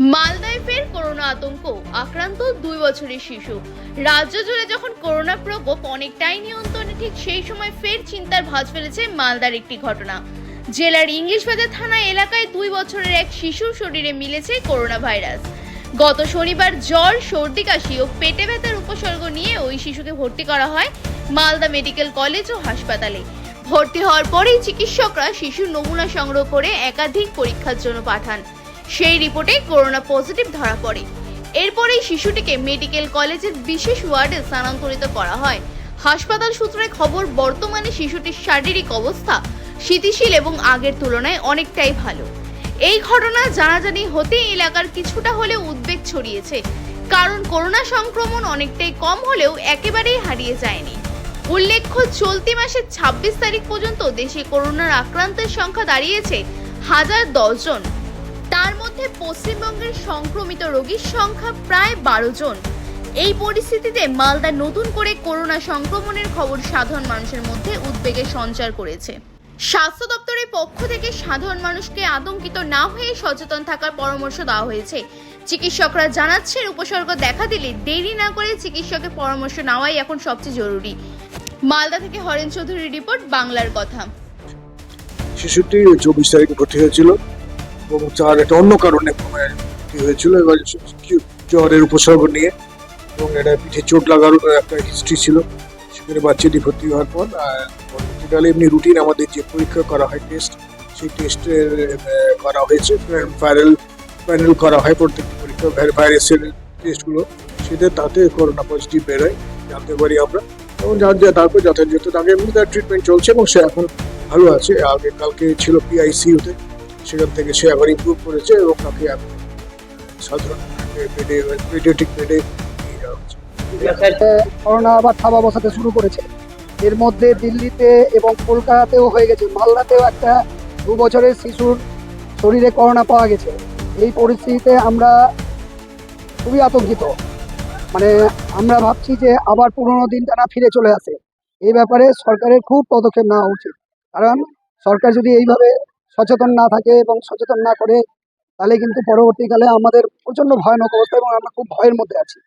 মালদায় ফের করোনা আতঙ্ক, আক্রান্ত দুই বছরের শিশু। রাজ্য জুড়ে যখন করোনা প্রকোপ অনেকটাই নিয়ন্ত্রণে, ঠিক সেই সময় ফের চিন্তার ভাঁজ ফেলেছে মালদার একটি ঘটনা। জেলার ইংলিশ বাজার থানা এলাকায় দুই বছরের এক শিশুর শরীরে মিলেছে করোনা ভাইরাস। গত শনিবার জ্বর, সর্দি, কাশি ও পেটে ব্যথার উপসর্গ নিয়ে ওই শিশুকে ভর্তি করা হয় মালদা মেডিকেল কলেজ ও হাসপাতালে। ভর্তি হওয়ার পরেই চিকিৎসকরা শিশুর নমুনা সংগ্রহ করে একাধিক পরীক্ষার জন্য পাঠান। সেই রিপোর্টে করোনা পজিটিভ ধরা পড়ে। এরপরেই শিশুটিকে মেডিকেল কলেজের বিশেষ ওয়ার্ডে স্থানান্তরিত করা হয়। হাসপাতাল সূত্রে খবর, বর্তমানে শিশুটির শারীরিক অবস্থা স্থিতিশীল এবং আগের তুলনায় অনেকটাই ভালো। এই ঘটনা জানাজানি হতে এলাকার কিছুটা হলেও উদ্বেগ ছড়িয়েছে। কারণ করোনা সংক্রমণ অনেকটাই কম হলেও একেবারেই হারিয়ে যায়নি। উল্লেখ্য, চলতি মাসের ছাব্বিশ তারিখ পর্যন্ত দেশে করোনার আক্রান্তের সংখ্যা দাঁড়িয়েছে হাজার জন। তার মধ্যে পশ্চিমবঙ্গের সংক্রমিত রোগীর সংখ্যা প্রায় বারো জন। এই পরিস্থিতিতে মালদা নতুন করে করোনা সংক্রমণের খবর সাধারণ মানুষের মধ্যে উদ্বেগের সঞ্চার করেছে। স্বাস্থ্য দপ্তরের পক্ষ থেকে সাধারণ মানুষকে আতঙ্কিত না হয়ে সচেতন থাকার পরামর্শ দেওয়া হয়েছে। চিকিৎসকরা জানাচ্ছেন, উপসর্গ দেখা দিলে দেরি না করে চিকিৎসকের পরামর্শ নেওয়াই এখন সবচেয়ে জরুরি। মালদা থেকে হরেন চৌধুরীর রিপোর্ট, বাংলার কথা। শিশুটি চব্বিশ তারিখে ভর্তি হয়েছিল। এবং তার একটা অন্য কারণে হয়েছিল, এবার জ্বরের উপসর্গ নিয়ে এবং এটা পিঠে চোট লাগার একটা হিস্ট্রি ছিল। সেখানে বাচ্চাটি ভর্তি হওয়ার পর পরবর্তীকালে এমনি রুটিন আমাদের যে পরীক্ষা করা হয় টেস্ট সেই টেস্টের করা হয়েছে। ভাইরাল প্যানেল করা হয় প্রত্যেকটি পরীক্ষা ভাইরাসের টেস্টগুলো সেটা তাতে করোনা পজিটিভ বেরোয়, জানতে পারি আমরা। এবং যার যা, তারপর যথাযথ তাকে এমনি তার ট্রিটমেন্ট চলছে এবং সে এখন ভালো আছে। আগে কালকে ছিল পিআইসিউতে সেখান থেকে সে আবার ইমপ্রুভ করেছে এবং তাকে সাধারণ বেডে পেডিয়াট্রিক বেডে করোনা আবার থাবা বসাতে শুরু করেছে। এর মধ্যে দিল্লিতে এবং কলকাতাতেও হয়ে গেছে। মালদাতেও একটা দু বছরের শিশুর শরীরে করোনা পাওয়া গেছে। এই পরিস্থিতিতে আমরা খুবই আতঙ্কিত। মানে আমরা ভাবছি যে আবার পুরোনো দিনটা না ফিরে চলে আসে। এই ব্যাপারে সরকারের খুব পদক্ষেপ নেওয়া উচিত। কারণ সরকার যদি এইভাবে সচেতন না থাকে এবং সচেতন না করে, তাহলে কিন্তু পরবর্তীকালে আমাদের প্রচণ্ড ভয়ানক অবস্থা এবং আমরা খুব ভয়ের মধ্যে আছি।